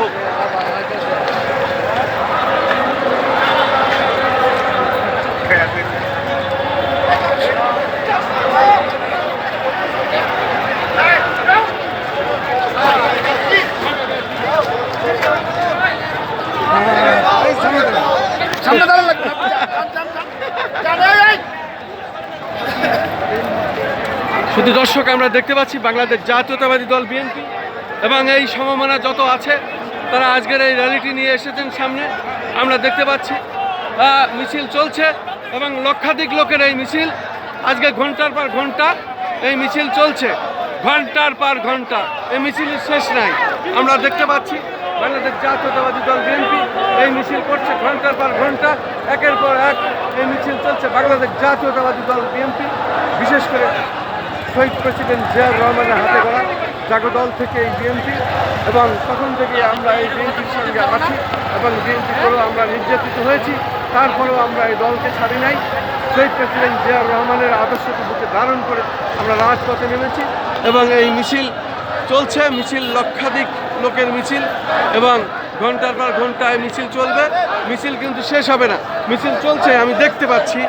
হোক। শুধু দর্শক, আমরা দেখতে পাচ্ছি বাংলাদেশ জাতীয়তাবাদী দল, বিএনপি, এবং এই সমমনা যত আছে তারা আজকের এই র্যালিটি নিয়ে এসেছেন সামনে। আমরা দেখতে পাচ্ছি মিছিল চলছে এবং লক্ষাধিক লোকের এই মিছিল। আজকে ঘণ্টার পর ঘণ্টা এই মিছিল চলছে। ঘণ্টার পর ঘণ্টা। এই মিছিলের শেষ নাই। আমরা দেখতে পাচ্ছি, বাংলাদেশ জাতীয়তাবাদী দল বিএনপি এই মিছিল করছে ঘণ্টার পর ঘণ্টা। একের পর এক এই মিছিল চলছে বাংলাদেশ জাতীয়তাবাদী দল বিএনপি। বিশেষ করে শহীদ প্রেসিডেন্ট জিয়াউর রহমানের হাতে গড়া জাগদল থেকে এই বিএনপি। এবং তখন থেকে আমরা এই বিএনপির সঙ্গে আছি এবং বিএনপি করেও আমরা নির্যাতিত হয়েছি। তারপরেও আমরা এই দলকে ছাড়ি নাই। শহীদ প্রেসিডেন্ট জিয়াউর রহমানের আদর্শকে বুকে ধারণ করে আমরা রাজপথে নেমেছি এবং এই মিছিল চলছে। মিছিল লক্ষাধিক লোকের মিছিল এবং ঘণ্টার পর ঘন্টায় মিছিল চলবে। মিছিল কিন্তু শেষ হবে না। মিছিল চলছে, আমি দেখতে পাচ্ছি।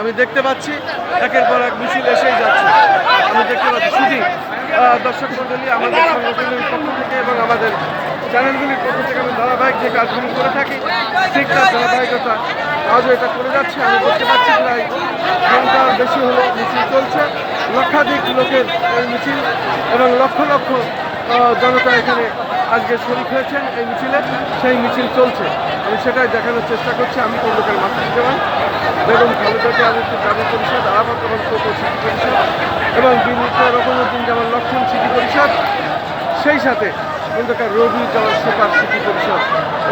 আমি দেখতে পাচ্ছি, একের পর এক মিছিল এসেই যাচ্ছে। আমি দেখতে পাচ্ছি শুধু দর্শক মন্ডলী আমাদের সংগঠনের পক্ষ এবং আমাদের চ্যানেলগুলির পক্ষ থেকে আমি ধারাবাহিক যে কাজগুলি করে থাকি, ঠিক তার ধারাবাহিকতা আজও এটা করে যাচ্ছে। আমি দেখতে পাচ্ছি প্রায় ঘণ্টার বেশি হলো মিছিল চলছে। লক্ষাধিক লোকের এই মিছিল এবং লক্ষ লক্ষ জনতা এখানে আজকে শরিক হয়েছেন এই মিছিলে। সেই মিছিল চলছে। আমি সেটাই দেখানোর চেষ্টা করছি। আমি খন্দকার মাতৃজ্জামান বেগম খালেদা জিয়াকে জাতীয় পরিষদ আরাফাত এবং কোপ সিটি পরিষদ এবং বিনীত রকমউদ্দিন জামান লক্ষণ সিটি পরিষদ, সেই সাথে খন্দকার রোগী যারা সুপার সিটি পরিষদ।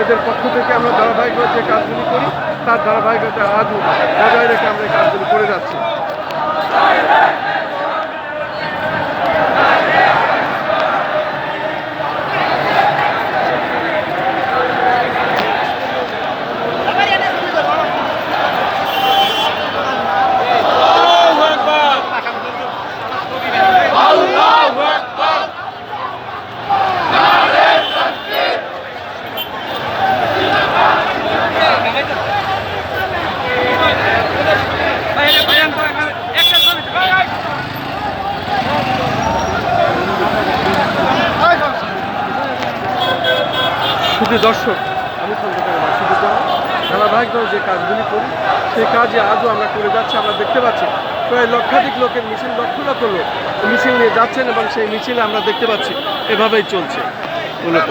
এদের পক্ষ থেকে আমরা ধারাবাহিকভাবে যে কাজগুলি করি, তার ধারাবাহিকতা আজও বজায় রেখে আমরা এই কাজগুলি করে যাচ্ছি। শুধু দর্শক, আমি খন্দকার মাসুদুজ্জামান ধারাবাহিকভাবে যে কাজগুলি করি সেই কাজে আজও আমরা করে যাচ্ছি, আমরা দেখতে পাচ্ছি। প্রায় লক্ষাধিক লোকের মিছিল লক্ষ লক্ষ লোক মিছিল নিয়ে যাচ্ছেন এবং সেই মিছিলে আমরা দেখতে পাচ্ছি, এভাবেই চলছে। মূলত